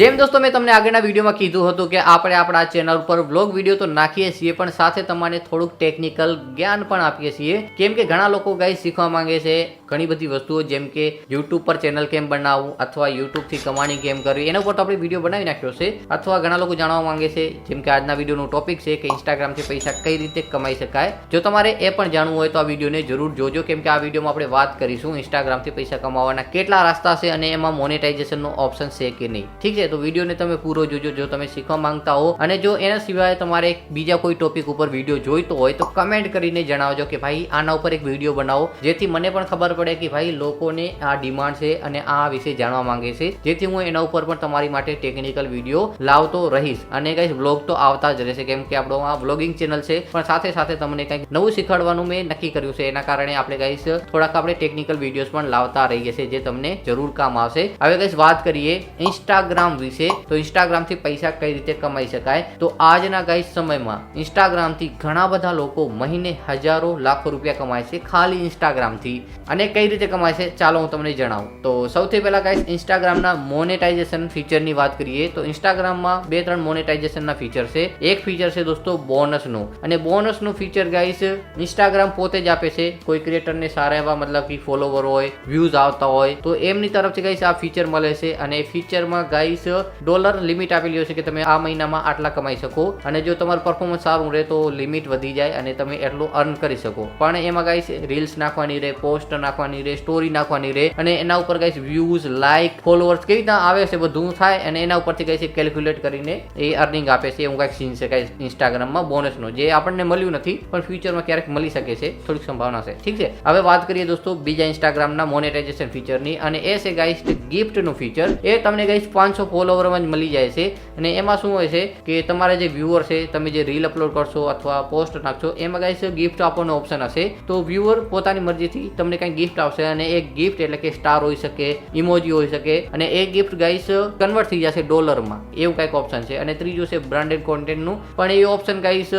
જેમ દોસ્તો મેં તમને આગળના વિડીયોમાં કીધું હતું કે આપણે આપણા ચેનલ ઉપર બ્લોગ વીડિયો તો નાખીએ છીએ, પણ સાથે તમને થોડુંક ટેકનિકલ જ્ઞાન પણ આપીએ છીએ. કેમ કે ઘણા લોકો ગાઈ શીખવા માંગે છે ઘણી બધી વસ્તુઓ, જેમ કે યુટ્યુબ પર ચેનલ કેમ બનાવવું અથવા યુટ્યુબથી કમાણી કેમ કરવી, એના ઉપર તો આપણે વીડિયો બનાવી નાખ્યો છે. અથવા ઘણા લોકો જાણવા માંગે છે, જેમ કે આજના વિડીયોનું ટોપિક છે કે ઇન્સ્ટાગ્રામથી પૈસા કઈ રીતે કમાઈ શકાય. જો તમારે એ પણ જાણવું હોય તો આ વિડીયોને જરૂર જોજો, કેમ કે આ વિડીયોમાં આપણે વાત કરીશું ઇન્સ્ટાગ્રામથી પૈસા કમાવાના કેટલા રસ્તા છે અને એમાં મોનેટાઇઝેશનનો ઓપ્શન છે કે નહીં. ઠીક છે તો વિડીયોને તમે પૂરો જોજો, જો તમે શીખવા માંગતા હો. અને જો એના સિવાય તમારે બીજા કોઈ ટોપિક ઉપર વીડિયો જોઈતો હોય, તો કમેન્ટ કરીને જણાવજો કે ભાઈ, આના ઉપર એક વીડિયો બનાવો. જેથી મને પણ ખબર પડે કે ભાઈ, લોકોને આ ડિમાન્ડ છે અને આ વિશે જાણવા માંગે છે. જેથી હું એના ઉપર પણ તમારી માટે ટેકનિકલ વીડિયો લાવતો રહીશ. અને કંઈ વ્લોગ તો આવતા જ રહેશે, કેમ કે આપણો આ વ્લોગિંગ ચેનલ છે. પણ સાથે સાથે તમને કંઈક નવું શીખવાડવાનું મેં નક્કી કર્યું છે. એના કારણે આપણે કહીશ થોડાક આપણે ટેકનિકલ વિડીયોઝ પણ લાવતા રહીએ છીએ, જે તમને જરૂર કામ આવશે. હવે કઈશ વાત કરીએ ઇન્સ્ટાગ્રામ વિશે, તો ઇન્સ્ટાગ્રામથી પૈસા કઈ રીતે કમાઈ શકાય? તો આજના ગાઈ સમયમાં ઇન્સ્ટાગ્રામથી ઘણા બધા લોકો મહિને હજારો, લાખો રૂપિયા કમાય છે ખાલી ઇન્સ્ટાગ્રામથી અને કઈ રીતે કમાય છે, ચાલો હું તમને જણાવું. તો સૌથી પહેલા ગાઈસ ઇન્સ્ટાગ્રામના મોનેટાઇઝેશન ફીચરની વાત કરીએ, તો ઇન્સ્ટાગ્રામમાં બે ત્રણ મોનેટાઇઝેશનના ફીચર છે. એક ફીચર છે દોસ્તો બોનસનું અને બોનસનું ફીચર ગાઈસ ઇન્સ્ટાગ્રામ પોતે જ આપે છે. કોઈ ક્રિએટરને સારા એવા મતલબ કે ફોલોવર હોય વ્યૂઝ આવતા હોય, તો એમની તરફથી ગાઈસ આ ફીચર મળે છે. અને ફીચરમાં ગાઈસ ડોલર લિમિટ આપેલી છે કે તમે આ મહિનામાં આટલા કમાઈ શકો. અને જો તમારું પરફોર્મન્સ સારું રહે તો લિમિટ વધી જાય અને તમે એટલું અર્ન કરી શકો. પણ એમાં ગાઈસ રીલ્સ નાખવાની રહે પોસ્ટ નાખવાની રહે સ્ટોરી નાખવાની રહે અને એના ઉપર ગાઈસ વ્યૂઝ લાઇક ફોલોવર્સ કેવી રીતના આવે છે બધું થાય અને એના ઉપરથી ગાઈસ કેલ્ક્યુલેટ કરીને એ અર્નિંગ આપે છે. એવું કાંઈક સીન છે કાંઈ ઇન્સ્ટાગ્રામમાં બોનસનો જે આપણને મળ્યું નથી, પણ ફ્યુચરમાં ક્યારેક મળી શકે છે. થોડીક સંભાવના છે. ઠીક છે? હવે વાત કરીએ દોસ્તો, બીજા ઇન્સ્ટાગ્રામના મોનેટાઇઝેશન ફીચરની અને એ છે ગાઈસ ગિફ્ટનું ફીચર એ તમને ગાઈસ પાંચસો ફોલોવરમાં જ મળી જાય છે. અને એમાં શું હોય છે કે તમારા જે વ્યુઅર છે, તમે જે રીલ અપલોડ કરશો અથવા પોસ્ટ નાખશો, એમાં કાંઈ ગિફ્ટ આપવાનો ઓપ્શન હશે. તો વ્યુઅર પોતાની મરજીથી તમને કાંઈ ગિફ્ટ આવશે અને એ ગિફ્ટ એટલે કે સ્ટાર હોઈ શકે ઇમોજી હોઈ શકે અને એ ગિફ્ટ ગાઈસ કન્વર્ટ થઈ જશે ડોલરમાં એવું કાંઈક ઓપ્શન છે. અને ત્રીજું છે બ્રાન્ડેડ કોન્ટેન્ટનું પણ એ ઓપ્શન ગાઈસ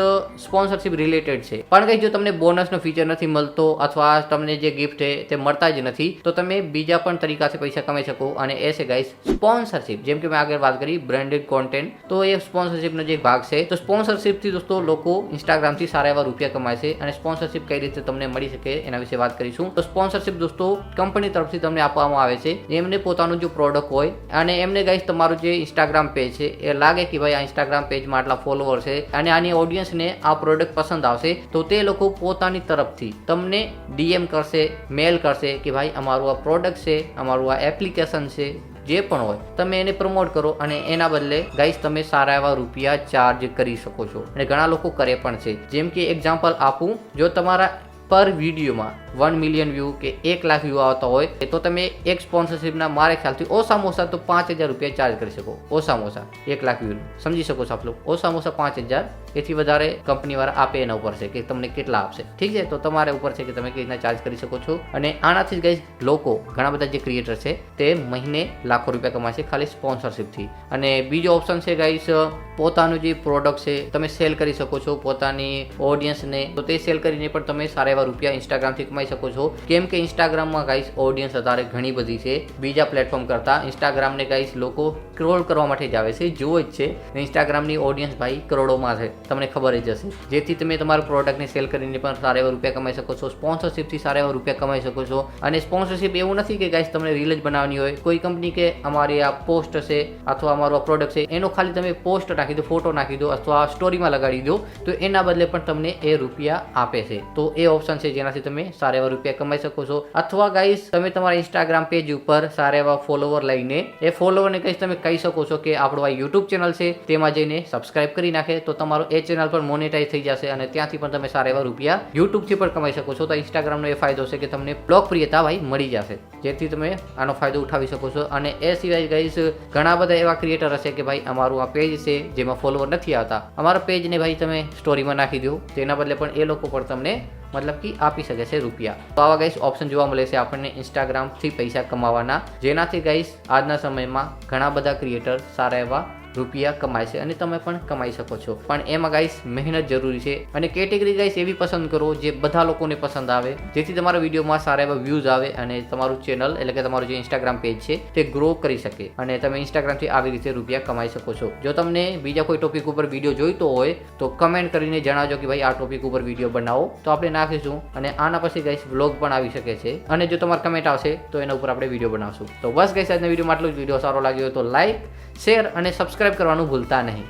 સ્પોન્સરશિપ રિલેટેડ છે. પણ કંઈ જો તમને બોનસનો ફીચર નથી મળતો અથવા તમને જે ગિફ્ટ છે તે મળતા જ નથી, તો તમે બીજા પણ તરીકાથી પૈસા કમાઈ શકો અને એ છે ગાઈસ સ્પોન્સરશિપ જેમ કે મેં આગળ વાત કરી બ્રાન્ડેડ કોન્ટેન્ટ તો એ સ્પોન્સરશિપનો જે ભાગ છે. તો સ્પોન્સરશિપથી દોસ્તો, લોકો ઇન્સ્ટાગ્રામથી સારા એવા રૂપિયા કમાય છે અને સ્પોન્સરશિપ કઈ રીતે તમને મળી શકે એના વિશે વાત કરીશું. તો સ્પોન્સરશિપ દોસ્તો કંપની તરફથી તમને આપવામાં આવે છે. એમને પોતાનું જો પ્રોડક્ટ હોય અને એમને ગાઈસ તમારું જે ઇન્સ્ટાગ્રામ પેજ છે, એ લાગે કે ભાઈ આ ઇન્સ્ટાગ્રામ પેજમાં આટલા ફોલોવર છે અને આની ઓડિયન્સને આ પ્રોડક્ટ પસંદ આવશે, તો તે લોકો પોતાની તરફથી તમને ડીએમ કરશે મેલ કરશે કે ભાઈ અમારું આ પ્રોડક્ટ છે, અમારું આ એપ્લિકેશન છે જે પણ હોય, તમે એને પ્રમોટ કરો અને એના બદલે ગાઈસ તમે સારા એવા રૂપિયા ચાર્જ કરી શકો છો. અને ઘણા લોકો કરે પણ છે. જેમ કે એક્ઝામ્પલ આપું, જો તમારા પર વિડીયોમાં વન મિલિયન વ્યૂ કે એક લાખ વ્યૂ આવતા હોય તો તમે એક સ્પોન્સરશિપના મારે ખ્યાલથી ઓછામાં ઓછા તો પાંચ હજાર રૂપિયા ચાર્જ કરી શકો. ઓછામાં ઓછા એક લાખ વ્યૂ સમજી શકો છો આપ લોકો? ઓછામાં ઓછા પાંચ હજાર એથી વધારે કંપનીવાળા આપે એના ઉપર છે કે તમને કેટલા આપશે. ઠીક છે? તો તમારે ઉપર છે કે તમે કેવી રીતના ચાર્જ કરી શકો છો? અને આનાથી જ ગઈ લોકો, ઘણા બધા જે ક્રિએટર છે, તે મહિને લાખો રૂપિયા કમાશે ખાલી સ્પોન્સરશિપથી અને બીજો ઓપ્શન છે ગાઈસ પોતાનું જે પ્રોડક્ટ છે, તમે સેલ કરી શકો છો પોતાની ઓડિયન્સને તો તે સેલ કરીને પણ તમે સારા એવા રૂપિયા ઇન્સ્ટાગ્રામથી કમાઈ શકો છો. કેમ કે ઇન્સ્ટાગ્રામમાં ગાઈસ ઓડિયન્સ વધારે ઘણી બધી છે. બીજા પ્લેટફોર્મ કરતાં ઇન્સ્ટાગ્રામને ગાઈસ લોકો ક્રોલ કરવા માટે જ આવે છે. જુઓ જ છે ઇન્સ્ટાગ્રામની ઓડિયન્સ ભાઈ, કરોડોમાં છે. તમને ખબર જ હશે જેથી તમે તમારા પ્રોડક્ટને સેલ કરીને પણ સારા એવા રૂપિયા કમાઈ શકો છો. સ્પોન્સરશિપથી સારા એવા રૂપિયા કમાઈ શકો છો. અને સ્પોન્સરશિપ એવું નથી કે ગાઈસ તમને રીલ જ બનાવવાની હોય. કોઈ કંપની કે અમારી આ પોસ્ટ છે અથવા અમારો આ પ્રોડક્ટ છે, એનો ખાલી તમે પોસ્ટ નાખી દો ફોટો નાખી દો અથવા સ્ટોરીમાં લગાડી દો, તો એના બદલે પણ તમને એ રૂપિયા આપે છે. તો એ ઓપ્શન છે જેનાથી તમે સારા એવા રૂપિયા કમાઈ શકો છો. અથવા ગાઈસ તમે તમારા ઇન્સ્ટાગ્રામ પેજ ઉપર સારા એવા ફોલોવર લઈને, એ ફોલોવરને કહીશ તમે કહી શકો છો કે આપણો આ યુટ્યુબ ચેનલ છે, તેમાં જઈને સબસ્ક્રાઇબ કરી નાખે, તો તમારો એ ચેનલ પર મોનેટાઈઝ થઈ જશે અને ત્યાંથી પણ તમે સારા એવા રૂપિયા યુટ્યુબથી પણ કમાઈ શકો છો. તો ઇન્સ્ટાગ્રામનો એ ફાયદો છે કે તમને લોકપ્રિયતા ભાઈ મળી જશે. જેથી તમે આનો ફાયદો ઉઠાવી શકો છો. અને એ સિવાય ગઈશ ઘણા બધા એવા ક્રિએટર હશે કે ભાઈ અમારું આ પેજ છે જેમાં ફોલોવર નથી આવતા. અમારા પેજને ભાઈ તમે સ્ટોરીમાં નાખી દો. તેના બદલે પણ એ લોકો પણ તમને મતલબ કે આપી શકે છે રૂપિયા. તો આવા ગાઈસ ઓપ્શન જોવા મળે છે આપણને ઇન્સ્ટાગ્રામથી પૈસા કમાવાના. જેનાથી ગાઈસ આજના સમયમાં ઘણા બધા ક્રિએટર સારા એવા રૂપિયા કમાય છે અને તમે પણ કમાઈ શકો છો. પણ એમાં ગાઈસ મહેનત જરૂરી છે અને કેટેગરી ગાઈસ એવી પસંદ કરો જે બધા લોકોને પસંદ આવે, જેથી તમારા વિડીયોમાં સારા એવા વ્યૂઝ આવે અને તમારું ચેનલ એટલે કે તમારું જે ઇન્સ્ટાગ્રામ પેજ છે તે ગ્રો કરી શકે અને તમે ઇન્સ્ટાગ્રામથી આવી રીતે રૂપિયા કમાઈ શકો છો. જો તમને બીજા કોઈ ટોપિક ઉપર વીડિયો જોઈતો હોય, તો કમેન્ટ કરીને જણાવજો કે ભાઈ આ ટોપિક ઉપર વીડિયો બનાવો. તો આપણે નાખીશું અને આના પછી ગાઈસ વ્લોગ પણ આવી શકે છે. અને જો તમારા કમેન્ટ આવશે, તો એના ઉપર આપણે વીડિયો બનાવશું. તો બસ ગાઈસ આજના વિડીયોમાં આટલું જ. વીડિયો સારો લાગ્યો તો લાઈક શેર અને સબસ્ક્રાઇબ કરવાનું ભૂલતા નહીં.